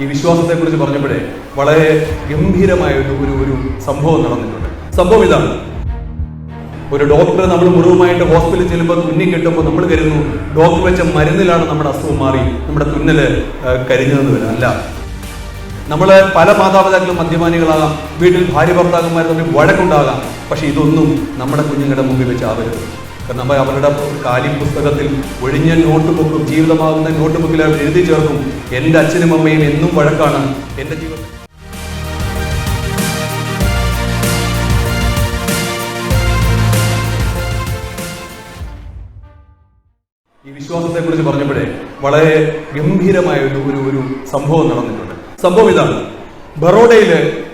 ഈ വിശ്വാസത്തെക്കുറിച്ച് പറഞ്ഞപ്പോഴേ വളരെ ഗംഭീരമായ ഒരു ഒരു ഒരു സംഭവം നടന്നിട്ടുണ്ട്. സംഭവം ഇതാണ്. ഒരു ഡോക്ടർ നമ്മൾ മുറിവുമായിട്ട് ഹോസ്പിറ്റലിൽ ചെല്ലുമ്പോൾ തുന്നി കിട്ടുമ്പോൾ നമ്മൾ കരുതുന്നു ഡോക്ടർ വെച്ച മരുന്നിലാണ് നമ്മുടെ അസുഖം മാറി നമ്മുടെ തുന്നൽ കരിഞ്ഞതെന്ന് വരും. അല്ല. നമ്മൾ പല മാതാപിതാക്കളും മദ്യപാനികളാകാം വീട്ടിൽ ഭാര്യ ഭർത്താക്കന്മാർ തമ്മിൽ വഴക്കുണ്ടാകാം പക്ഷെ ഇതൊന്നും നമ്മുടെ കുഞ്ഞുങ്ങളുടെ മുമ്പിൽ വെച്ച് ആവരുത്. നമ്മൾ അവരുടെ കാലി പുസ്തകത്തിൽ ഒഴിഞ്ഞ നോട്ട് ബുക്കും ജീവിതമാകുന്ന നോട്ട് ബുക്കിൽ അവർ എഴുതി ചേർക്കും. എന്റെ അച്ഛനും അമ്മയും എന്നും വഴക്കാണ് എന്റെ ജീവിതം. ഈ വിശ്വാസത്തെ കുറിച്ച് പറഞ്ഞപ്പോഴേ വളരെ ഗംഭീരമായ ഒരു ഒരു ഒരു സംഭവം നടന്നിട്ടുണ്ട്. സംഭവം ഇതാണ്. ബറോഡയിൽ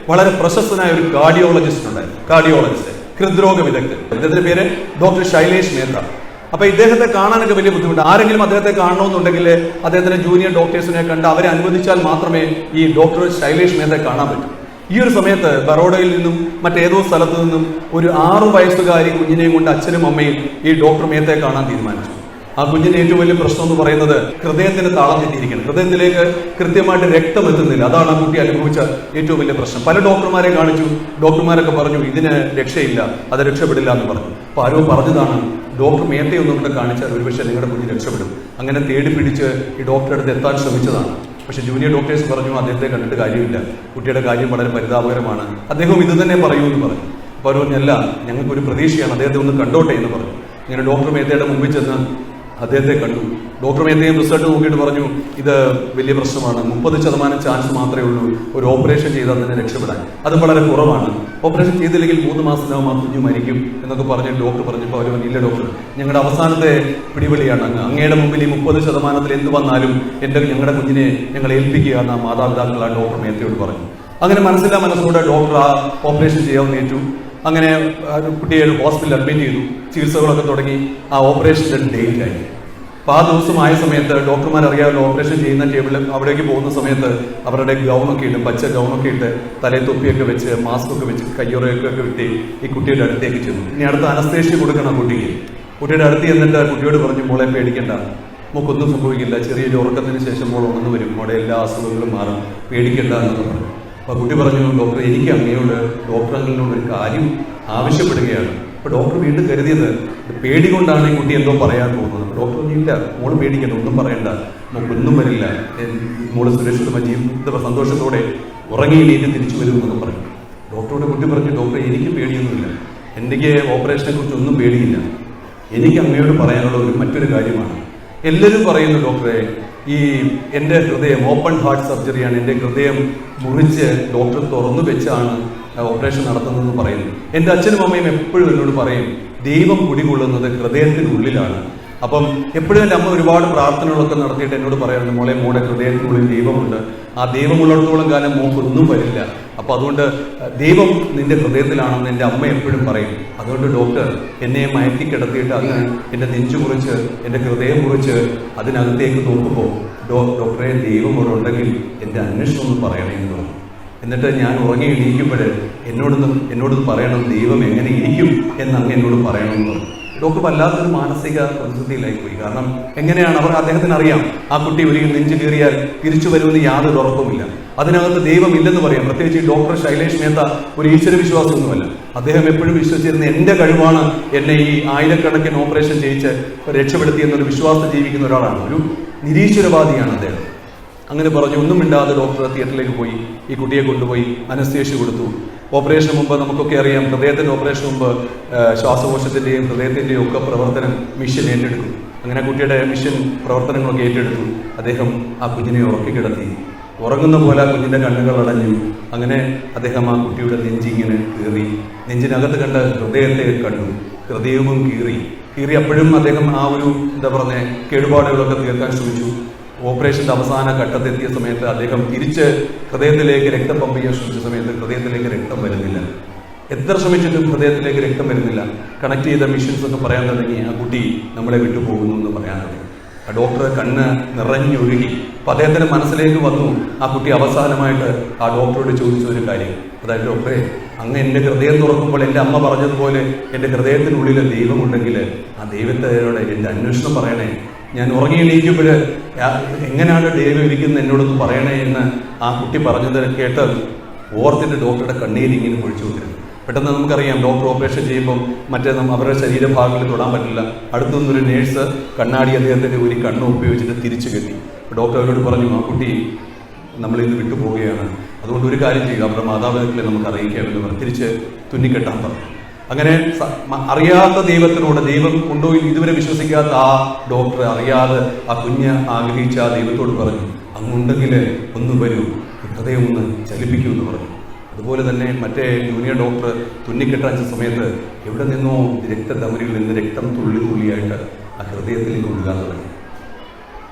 വളരെ പ്രശസ്തനായ ഒരു കാർഡിയോളജിസ്റ്റ് ഉണ്ടായിരുന്നു. കാർഡിയോളജിസ്റ്റ് ഹൃദ്രോഗ വിദഗ്ധൻ. ഇദ്ദേഹത്തിന്റെ പേര് ഡോക്ടർ ശൈലേഷ് മേത്ത. അപ്പൊ ഇദ്ദേഹത്തെ കാണാനൊക്കെ വലിയ ബുദ്ധിമുട്ട്. ആരെങ്കിലും അദ്ദേഹത്തെ കാണണമെന്നുണ്ടെങ്കിൽ അദ്ദേഹത്തിന്റെ ജൂനിയർ ഡോക്ടേഴ്സിനെ കണ്ട് അവരെ അനുവദിച്ചാൽ മാത്രമേ ഈ ഡോക്ടർ ശൈലേഷ് മേത്തയെ കാണാൻ പറ്റൂ. ഈ ഒരു സമയത്ത് ബറോഡയിൽ നിന്നും മറ്റേതോ സ്ഥലത്തു നിന്നും ഒരു ആറു വയസ്സുകാരി കുഞ്ഞിനെയും കൊണ്ട് അച്ഛനും അമ്മയും ഈ ഡോക്ടർ മേത്തെ കാണാൻ തീരുമാനിച്ചു. ആ കുഞ്ഞിന്റെ ഏറ്റവും വലിയ പ്രശ്നം എന്ന് പറയുന്നത് ഹൃദയത്തിന് താളം തെറ്റിയിരിക്കണം ഹൃദയത്തിലേക്ക് കൃത്യമായിട്ട് രക്തം എത്തുന്നില്ല. അതാണ് ആ കുട്ടി അനുഭവിച്ച ഏറ്റവും വലിയ പ്രശ്നം. പല ഡോക്ടർമാരെ കാണിച്ചു. ഡോക്ടർമാരൊക്കെ പറഞ്ഞു ഇതിന് രക്ഷയില്ല. അത് രക്ഷപ്പെടില്ല എന്ന് പറഞ്ഞു. അപ്പൊ ആരോ പറഞ്ഞതാണ് ഡോക്ടർ നേരത്തെ ഒന്നും കൂടെ കാണിച്ചാൽ ഒരുപക്ഷെ നിങ്ങളുടെ കുഞ്ഞ് രക്ഷപ്പെടും. അങ്ങനെ തേടി പിടിച്ച് ഈ ഡോക്ടറെ അടുത്ത് എത്താൻ ശ്രമിച്ചതാണ്. പക്ഷെ ജൂനിയർ ഡോക്ടേഴ്സ് പറഞ്ഞു അദ്ദേഹത്തെ കണ്ടിട്ട് കാര്യമില്ല. കുട്ടിയുടെ കാര്യം വളരെ പരിതാപകരമാണ്. അദ്ദേഹം ഇത് തന്നെ പറയൂ എന്ന് പറഞ്ഞു. അപ്പോൾ അവർ പറഞ്ഞല്ല ഞങ്ങൾക്കൊരു പ്രതീക്ഷയാണ്. അദ്ദേഹത്തെ ഒന്ന് കണ്ടോട്ടെ എന്ന് പറഞ്ഞു. ഇങ്ങനെ ഡോക്ടർ മേത്തയുടെ മുമ്പിൽ ചെന്ന് അദ്ദേഹത്തെ കണ്ടു. ഡോക്ടർ മേത്തയും റിസൾട്ട് നോക്കിയിട്ട് പറഞ്ഞു ഇത് വലിയ പ്രശ്നമാണ്. മുപ്പത് ശതമാനം ചാൻസ് മാത്രമേ ഉള്ളൂ. ഒരു ഓപ്പറേഷൻ ചെയ്താൽ തന്നെ രക്ഷപ്പെടാൻ. അത് വളരെ കുറവാണ്. ഓപ്പറേഷൻ ചെയ്തില്ലെങ്കിൽ മൂന്ന് മാസത്തിനകം ആ കുഞ്ഞു മരിക്കും. എന്നൊക്കെ പറഞ്ഞ് ഡോക്ടർ പറഞ്ഞപ്പോൾ അവർ ഇല്ല ഡോക്ടർ ഞങ്ങളുടെ അവസാനത്തെ പിടിവലിയാണ് അങ്ങ് അങ്ങയുടെ മുമ്പിൽ ഈ മുപ്പത് ശതമാനത്തിൽ എന്ത് വന്നാലും എന്റെ ഞങ്ങളുടെ കുഞ്ഞിനെ ഞങ്ങൾ ഏൽപ്പിക്കുക എന്ന് മാതാപിതാക്കൾ ആ ഡോക്ടർ മേത്തയോട് പറഞ്ഞു. അങ്ങനെ മനസ്സില്ലാ മനസ്സോടെ ഡോക്ടർ ആ ഓപ്പറേഷൻ ചെയ്യാമെന്ന് ഏറ്റു അങ്ങനെ കുട്ടിയെ ഹോസ്പിറ്റലിൽ അഡ്മിറ്റ് ചെയ്തു. ചികിത്സകളൊക്കെ തുടങ്ങി. ആ ഓപ്പറേഷൻ ഡേറ്റ് ആയി അപ്പോൾ ആ ദിവസം ആയ സമയത്ത് ഡോക്ടർമാർ അറിയാമല്ലോ ഓപ്പറേഷൻ ചെയ്യുന്ന ടേബിളിൽ അവിടേക്ക് പോകുന്ന സമയത്ത് അവരുടെ ഗൗണൊക്കെ ഇട്ട് പച്ച ഗൗണൊക്കെ ഇട്ട് തലയിൽ തൊപ്പിയൊക്കെ വെച്ച് മാസ്ക് ഒക്കെ വെച്ച് കയ്യുറയൊക്കെ വിട്ട് ഈ കുട്ടിയുടെ അടുത്തേക്ക് ചെന്നു. ഇനി അടുത്ത അനസ്തേഷ്യ കൊടുക്കണം കുട്ടിക്ക്. കുട്ടിയുടെ അടുത്ത് ചെന്നിട്ട് കുട്ടിയോട് പറഞ്ഞു മോളെ പേടിക്കേണ്ട. നമുക്കൊന്നും സംഭവിക്കില്ല. ചെറിയൊരു ഉറക്കത്തിന് ശേഷം മോൾ ഉണർന്നു വരും. മോളെ എല്ലാ അസുഖങ്ങളും മാറും. പേടിക്കേണ്ട എന്നൊക്കെ പറഞ്ഞു. അപ്പൊ കുട്ടി പറഞ്ഞു ഡോക്ടർ എനിക്ക് അങ്ങയോട് ഡോക്ടർ അങ്കിളിനോട് ഒരു കാര്യം ആവശ്യപ്പെടുകയാണ്. അപ്പോൾ ഡോക്ടർ വീണ്ടും കരുതിയത് പേടി കൊണ്ടാണ് ഈ കുട്ടി എന്തോ പറയാൻ പോകുന്നത്. ഡോക്ടർ ഇല്ല മോൾ പേടിക്കണ്ട ഒന്നും പറയണ്ട. നമുക്കൊന്നും വരില്ല. മോൾ സുരക്ഷിതമായി ജീവിത സന്തോഷത്തോടെ ഉറങ്ങിയിലേക്ക് തിരിച്ചു വരുമെന്നൊക്കെ പറഞ്ഞു. ഡോക്ടറോട് കുട്ടി പറഞ്ഞു ഡോക്ടർ എനിക്ക് പേടിയൊന്നുമില്ല. എനിക്ക് ഓപ്പറേഷനെ കുറിച്ച് ഒന്നും പേടിയില്ല. എനിക്ക് അങ്ങയോട് പറയാനുള്ള ഒരു മറ്റൊരു കാര്യമാണ്. എല്ലാവരും പറയുന്നു ഡോക്ടറെ ഈ എന്റെ ഹൃദയം ഓപ്പൺ ഹാർട്ട് സർജറിയാണ് എന്റെ ഹൃദയം മുറിച്ച് ഡോക്ടർ തുറന്നു വെച്ചാണ് ഓപ്പറേഷൻ നടത്തുന്നതെന്ന് പറയുന്നു എന്റെ അച്ഛനും അമ്മയും എപ്പോഴും എന്നോട് പറയും ദൈവം കുടികൊള്ളുന്നത് ഹൃദയത്തിനുള്ളിലാണ്. അപ്പം എപ്പോഴും എന്റെ അമ്മ ഒരുപാട് പ്രാർത്ഥനകളൊക്കെ നടത്തിയിട്ട് എന്നോട് പറയാറുണ്ട് മോളെ മോടെ ഹൃദയത്തിനുള്ളിൽ ദൈവമുണ്ട്. ആ ദൈവമുള്ളിടത്തോളം കാലം മോക്കൊന്നും വരില്ല. അപ്പൊ അതുകൊണ്ട് ദൈവം നിന്റെ ഹൃദയത്തിലാണെന്ന് എന്റെ അമ്മ എപ്പോഴും പറയും. അതുകൊണ്ട് ഡോക്ടർ എന്നെ മയക്കി കിടത്തിയിട്ട് അങ്ങ് എന്റെ നെഞ്ചു കുറിച്ച് എന്റെ ഹൃദയം കുറിച്ച് അതിനകത്തേക്ക് നോക്കുമ്പോൾ ഡോ ഡോക്ടറെ ദൈവം ഇവിടെ ഉണ്ടെങ്കിൽ എന്റെ അന്വേഷണം ഒന്ന് പറയണേ എന്ന് പറഞ്ഞു. എന്നിട്ട് ഞാൻ ഉറങ്ങി എണീക്കുമ്പോൾ എന്നോടൊന്ന് എന്നോടൊന്ന് പറയണം ദൈവം എങ്ങനെ ഇരിക്കും എന്ന് അങ്ങ് എന്നോട് പറയണമെന്ന് പറഞ്ഞു. ഡോക്ടർ വല്ലാത്തൊരു മാനസിക പ്രതിസന്ധിയിലായി പോയി കാരണം എങ്ങനെയാണ് അവർ അദ്ദേഹത്തിന് അറിയാം ആ കുട്ടി ഒരിക്കലും നെഞ്ചു കയറിയാൽ തിരിച്ചു വരുമെന്ന് യാതൊരു ഉറപ്പുമില്ല. അതിനകത്ത് ദൈവം ഇല്ലെന്ന് പറയാം. പ്രത്യേകിച്ച് ഡോക്ടർ ശൈലേഷ് മേത്ത ഒരു ഈശ്വര വിശ്വാസമൊന്നുമല്ല അദ്ദേഹം എപ്പോഴും വിശ്വസിച്ചിരുന്ന എന്റെ കഴിവാണ് എന്നെ ഈ ആയിരക്കണക്കിന് ഓപ്പറേഷൻ ചെയ്യിച്ച് രക്ഷപ്പെടുത്തി എന്നൊരു വിശ്വാസം ജീവിക്കുന്ന ഒരാളാണ്. ഒരു നിരീശ്വരവാദിയാണ് അദ്ദേഹം. അങ്ങനെ പറഞ്ഞു ഒന്നും മിണ്ടാതെ ഡോക്ടർ തിയേറ്ററിലേക്ക് പോയി. ഈ കുട്ടിയെ കൊണ്ടുപോയി അനസ്തേഷ്യ കൊടുത്തു. ഓപ്പറേഷന് മുമ്പ് നമുക്കൊക്കെ അറിയാം ഹൃദയത്തിന്റെ ഓപ്പറേഷന് മുമ്പ് ശ്വാസകോശത്തിന്റെയും ഹൃദയത്തിന്റെയും ഒക്കെ പ്രവർത്തനം മിഷൻ ഏറ്റെടുക്കും. അങ്ങനെ കുട്ടിയുടെ മിഷൻ പ്രവർത്തനങ്ങളൊക്കെ ഏറ്റെടുത്തു. അദ്ദേഹം ആ കുഞ്ഞിനെ ഉറക്കി കിടത്തി. ഉറങ്ങുന്ന പോലെ ആ കുഞ്ഞിന്റെ കണ്ണുകൾ അടഞ്ഞു. അങ്ങനെ അദ്ദേഹം ആ കുട്ടിയുടെ നെഞ്ചിങ്ങനെ കീറി. നെഞ്ചിനകത്ത് കണ്ട ഹൃദയത്തെ കണ്ടു. ഹൃദയവും കീറി. കീറി അപ്പോഴും അദ്ദേഹം ആ ഒരു എന്താ പറഞ്ഞ കേടുപാടുകളൊക്കെ തീർക്കാൻ ശ്രമിച്ചു. ഓപ്പറേഷന്റെ അവസാന ഘട്ടത്തെത്തിയ സമയത്ത് അദ്ദേഹം തിരിച്ച് ഹൃദയത്തിലേക്ക് രക്തം പമ്പ് ചെയ്യാൻ ശ്രമിച്ച സമയത്ത് ഹൃദയത്തിലേക്ക് രക്തം വരുന്നില്ല. എത്ര ശ്രമിച്ചിട്ടും ഹൃദയത്തിലേക്ക് രക്തം വരുന്നില്ല. കണക്ട് ചെയ്ത മിഷൻസ് ഒക്കെ പറയാൻ തുടങ്ങി ആ കുട്ടി നമ്മളെ വിട്ടുപോകുന്നു എന്ന് പറയാൻ തുടങ്ങി. ആ ഡോക്ടർ കണ്ണ് നിറഞ്ഞൊഴുകി അപ്പൊ അദ്ദേഹത്തിന്റെ മനസ്സിലേക്ക് വന്നു ആ കുട്ടി അവസാനമായിട്ട് ആ ഡോക്ടറോട് ചോദിച്ച ഒരു കാര്യം. അതായത് ഡോക്ടറെ അങ്ങ് എന്റെ ഹൃദയം തുറക്കുമ്പോൾ എന്റെ അമ്മ പറഞ്ഞതുപോലെ എന്റെ ഹൃദയത്തിനുള്ളിൽ ദൈവമുണ്ടെങ്കിൽ ആ ദൈവത്തെ എന്റെ അന്വേഷണം പറയണേ. ഞാൻ ഉറങ്ങി എണീക്കുമ്പോൾ എങ്ങനെയാണ് ഡേവ് ഇരിക്കുന്നത് എന്നോടൊന്ന് പറയണേ എന്ന് ആ കുട്ടി പറഞ്ഞത് കേട്ട് ഓർത്തിന്റെ ഡോക്ടറുടെ കണ്ണീര് ഇങ്ങനെ പൊഴിച്ചു പെട്ടെന്ന് നമുക്കറിയാം ഡോക്ടർ ഓപ്പറേഷൻ ചെയ്യുമ്പം മറ്റേ അവരുടെ ശരീരഭാഗങ്ങളിൽ തൊടാൻ പറ്റില്ല. അടുത്തുനിന്നൊരു നേഴ്സ് കണ്ണാടി അദ്ദേഹത്തിന്റെ ഒരു കണ്ണ് ഉപയോഗിച്ചിട്ട് തിരിച്ചു കെട്ടി. ഡോക്ടർ അവരോട് പറഞ്ഞു ആ കുട്ടി നമ്മളിന്ന് വിട്ടുപോവുകയാണ്. അതുകൊണ്ട് ഒരു കാര്യം ചെയ്യുക അവരുടെ മാതാപിതാക്കളെ നമുക്ക് അറിയിക്കാമെന്ന് പറഞ്ഞു. തിരിച്ച് തുന്നിക്കെട്ടാൻ പറഞ്ഞു. അങ്ങനെ അറിയാത്ത ദൈവത്തിനോട് ദൈവം കൊണ്ടുപോയി ഇതുവരെ വിശ്വസിക്കാത്ത ആ ഡോക്ടർ അറിയാതെ ആ കുഞ്ഞ് ആഗ്രഹിച്ച ആ ദൈവത്തോട് പറഞ്ഞു അങ്ങുണ്ടെങ്കിൽ ഒന്ന് വരൂ ഹൃദയം ഒന്ന് ചലിപ്പിക്കൂ എന്ന് പറഞ്ഞു. അതുപോലെ തന്നെ മറ്റേ ജൂനിയർ ഡോക്ടർ തുന്നിക്കെട്ടാച്ച സമയത്ത് എവിടെ നിന്നോ രക്തധമനികളിൽ നിന്ന് രക്തം തുള്ളി തുള്ളിയായിട്ട് ആ ഹൃദയത്തിലേക്ക് ഒഴുകാൻ തുടങ്ങി.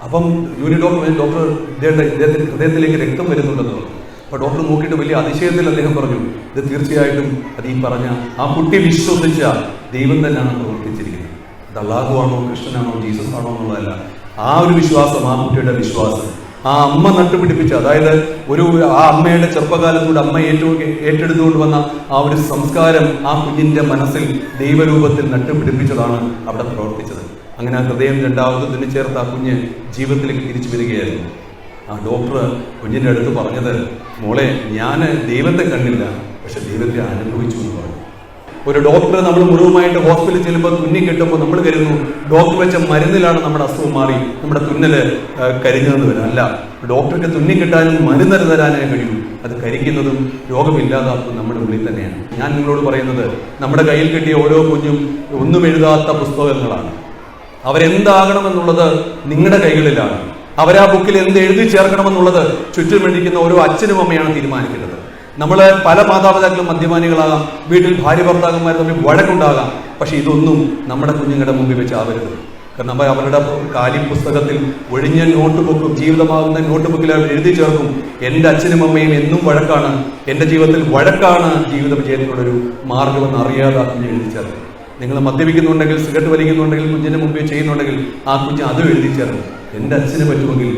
അപ്പം ജൂനിയർ ഡോക്ടർ ഡോക്ടർ ഇദ്ദേഹത്തെ ഹൃദയത്തിലേക്ക് രക്തം വരുന്നുണ്ടെന്ന് പറഞ്ഞു. അപ്പോൾ ഡോക്ടർ നോക്കിയിട്ട് വലിയ അതിശയത്തിൽ അദ്ദേഹം പറഞ്ഞു ഇത് തീർച്ചയായിട്ടും അത് ഈ പറഞ്ഞ ആ കുട്ടി വിശ്വസിച്ച ദൈവം തന്നെയാണ് പ്രവർത്തിച്ചിരിക്കുന്നത്. ഇത് അള്ളാഹുവാണോ കൃഷ്ണനാണോ ജീസസ് ആണോ എന്നുള്ളതല്ല. ആ ഒരു വിശ്വാസം ആ കുട്ടിയുടെ വിശ്വാസം ആ അമ്മ നട്ടുപിടിപ്പിച്ച അതായത് ഒരു ആ അമ്മയുടെ ചെറുപ്പകാലത്തൂടെ അമ്മ ഏറ്റു ഏറ്റെടുത്തുകൊണ്ട് വന്ന ആ ഒരു സംസ്കാരം ആ കുഞ്ഞിന്റെ മനസ്സിൽ ദൈവരൂപത്തിൽ നട്ടുപിടിപ്പിച്ചതാണ് അവിടെ പ്രവർത്തിച്ചത്. അങ്ങനെ ആ ഹൃദയം രണ്ടാമത് തന്നെ ചേർത്ത് ആ കുഞ്ഞ് ജീവിതത്തിലേക്ക് തിരിച്ചു വരികയായിരുന്നു. ആ ഡോക്ടർ കുഞ്ഞിന്റെ അടുത്ത് പറഞ്ഞത് മോളെ ഞാൻ ദൈവത്തെ കണ്ടില്ല പക്ഷെ ദൈവത്തെ അനുഭവിച്ചു എന്ന് പറഞ്ഞു. ഒരു ഡോക്ടർ നമ്മൾ മുറിവുമായിട്ട് ഹോസ്പിറ്റലിൽ ചെല്ലുമ്പോൾ തുന്നി കെട്ടുമ്പോൾ നമ്മൾ കരുതുന്നു ഡോക്ടർ വെച്ച മരുന്നിലാണ് നമ്മുടെ അസുഖം മാറി നമ്മുടെ തുന്നൽ ആ, കരിഞ്ഞതെന്ന് വരും. അല്ല ഡോക്ടർക്ക് തുന്നി കിട്ടാനും മരുന്ന് തരാനേ കഴിയും. അത് കരിക്കുന്നതും രോഗമില്ലാതാക്കും നമ്മുടെ ഉള്ളിൽ തന്നെയാണ്. ഞാൻ നിങ്ങളോട് പറയുന്നത് നമ്മുടെ കയ്യിൽ കിട്ടിയ ഓരോ കുഞ്ഞും ഒന്നും എഴുതാത്ത പുസ്തകങ്ങളാണ്. അവരെന്താകണമെന്നുള്ളത് നിങ്ങളുടെ കൈകളിലാണ്. അവരാ ബുക്കിൽ എന്ത് എഴുതി ചേർക്കണമെന്നുള്ളത് ചുറ്റും വേണ്ടിക്കുന്ന ഓരോ അച്ഛനും അമ്മയാണ് തീരുമാനിക്കുന്നത് നമ്മൾ പല മാതാപിതാക്കളും മദ്യപാനികളാകാം വീട്ടിൽ ഭാര്യ ഭർത്താക്കന്മാർ തമ്മിൽ വഴക്കുണ്ടാകാം. പക്ഷെ ഇതൊന്നും നമ്മുടെ കുഞ്ഞുങ്ങളുടെ മുമ്പിൽ വെച്ച് ആവരുത്. കാരണം അവരുടെ കാലി പുസ്തകത്തിൽ ഒഴിഞ്ഞ നോട്ട് ബുക്കും ജീവിതമാകുന്ന നോട്ട് ബുക്കിൽ അവർ എഴുതി ചേർക്കും. എന്റെ അച്ഛനും അമ്മയും എന്നും വഴക്കാണ്. എന്റെ ജീവിതത്തിൽ വഴക്കാണ് ജീവിത വിജയത്തിനുള്ളൊരു മാർഗമെന്ന് അറിയാതെ കുഞ്ഞ് എഴുതി ചേർക്കും. നിങ്ങൾ മദ്യപിക്കുന്നുണ്ടെങ്കിൽ സിഗരറ്റ് വലിക്കുന്നുണ്ടെങ്കിൽ കുഞ്ഞിന്റെ മുമ്പിൽ ചെയ്യുന്നുണ്ടെങ്കിൽ ആ കുഞ്ഞ് അതും എഴുതി ചേർക്കും. എന്റെ അച്ഛന് പറ്റുമെങ്കിൽ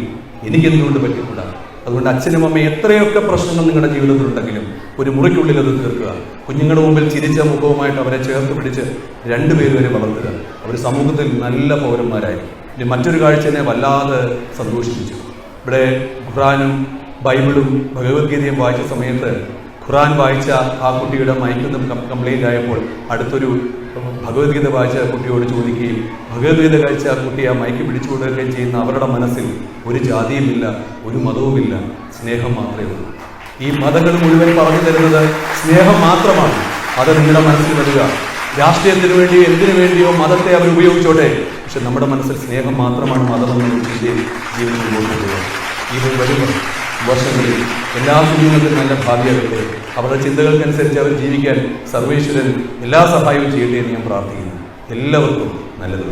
എനിക്കെന്തുകൊണ്ട് പറ്റിക്കൂടാ? അതുകൊണ്ട് അച്ഛനും അമ്മയും എത്രയൊക്കെ പ്രശ്നങ്ങൾ നിങ്ങളുടെ ജീവിതത്തിലുണ്ടെങ്കിലും ഒരു മുറിക്കുള്ളിൽ അത് തീർക്കുക. കുഞ്ഞുങ്ങളുടെ മുമ്പിൽ ചിരിച്ച മുഖവുമായിട്ട് അവരെ ചേർത്ത് പിടിച്ച് രണ്ടുപേരും വരെ വളർത്തുക. അവർ സമൂഹത്തിൽ നല്ല പൗരന്മാരായി ഇനി മറ്റൊരു കാഴ്ച എന്നെ വല്ലാതെ സന്തോഷിപ്പിച്ചു. ഇവിടെ ഖുറാനും ബൈബിളും ഭഗവത്ഗീതയും വായിച്ച സമയത്ത് ഖുറാൻ വായിച്ച ആ കുട്ടിയുടെ മയക്കൊന്നും കംപ്ലൈന്റ് ആയപ്പോൾ അടുത്തൊരു ഭഗവത്ഗീത വായിച്ച കുട്ടിയോട് ചോദിക്കുകയും ഭഗവത്ഗീത കഴിച്ച ആ കുട്ടി ആ മൈക്ക് പിടിച്ചു കൊടുക്കുകയും ചെയ്യുന്ന അവരുടെ മനസ്സിൽ ഒരു ജാതിയുമില്ല ഒരു മതവുമില്ല സ്നേഹം മാത്രമേ ഉള്ളൂ. ഈ മതങ്ങൾ മുഴുവൻ പറഞ്ഞു തരുന്നത് സ്നേഹം മാത്രമാണ്. അത് നിങ്ങളുടെ മനസ്സിൽ വരിക. രാഷ്ട്രീയത്തിന് വേണ്ടിയോ എന്തിനു വേണ്ടിയോ മതത്തെ അവർ ഉപയോഗിച്ചോട്ടെ. പക്ഷെ നമ്മുടെ മനസ്സിൽ സ്നേഹം മാത്രമാണ് മതമെന്ന് ചിന്തയിൽ ജീവിതത്തിൽ കൊണ്ടുപോകുക ഈ വർഷങ്ങളിൽ എല്ലാ കുഞ്ഞുങ്ങൾക്കും നല്ല ഭാവിയാകട്ടെ. അവരുടെ ചിന്തകൾക്കനുസരിച്ച് അവർ ജീവിക്കാൻ സർവേശ്വരൻ എല്ലാ സഹായവും ചെയ്യട്ടെ എന്ന് ഞാൻ പ്രാർത്ഥിക്കുന്നു. എല്ലാവർക്കും നല്ലത്.